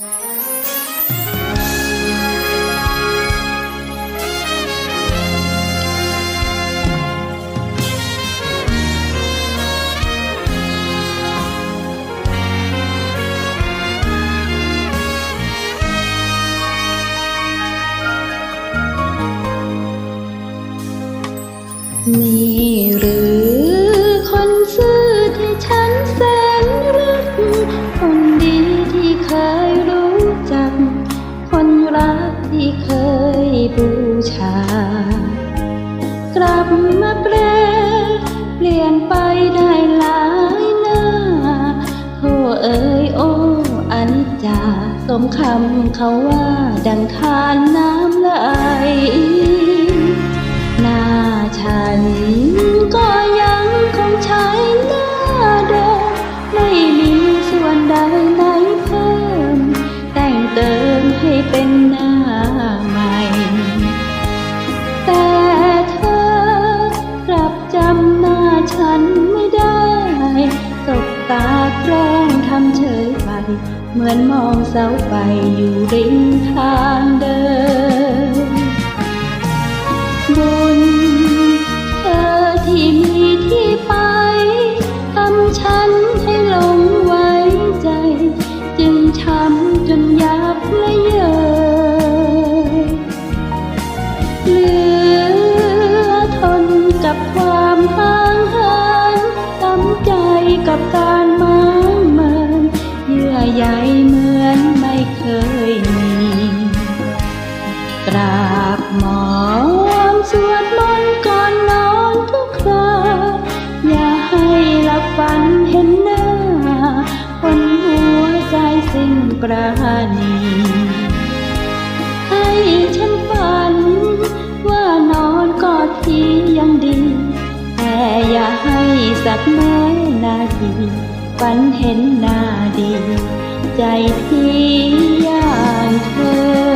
นี่ เคยบูชากลับมาแปลเปลี่ยนไปได้หลายหน้าโทเอ๋ยโอ้อนิจจาสมคำเขาว่าดังทานน้ำไหลหน้าฉัน เหมือนมองเสาไฟอยู่ริมทางเดิน บุญเธอที่มีที่ไปทำฉันให้หลงไว้ใจ จึงช้ำจนยับและเยินเหลือทนกับความห่างเหินจำใจกับการ กราบหมอนสวดมนต์ก่อนนอนทุกคราอย่าให้หลับฝันเห็นหน้าคนหัวใจสิ้นปราณีให้ฉันฝัน ว่านอนกอดทียังดี แต่อย่าให้สักแม้นาทีฝันเห็นหน้าดี ใจที่ย่างเธอ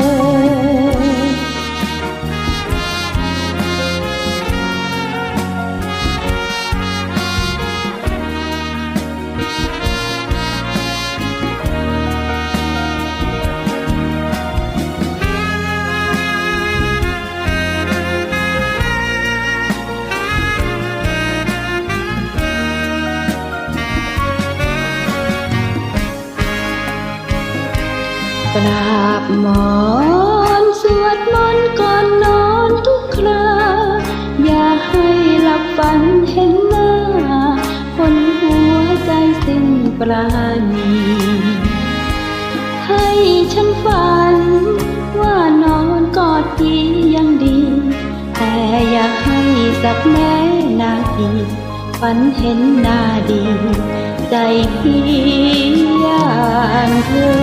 กราบหมอนสวดมนต์ก่อนนอนทุกคราอย่าให้หลับฝันเห็นหน้า คนหัวใจสิ้นปราณีให้ฉันฝัน ว่านอนกอดพี่ยังดี แต่อย่าให้สักแม้นาทีฝันเห็นหน้าดี ใจพี่ยางเธอ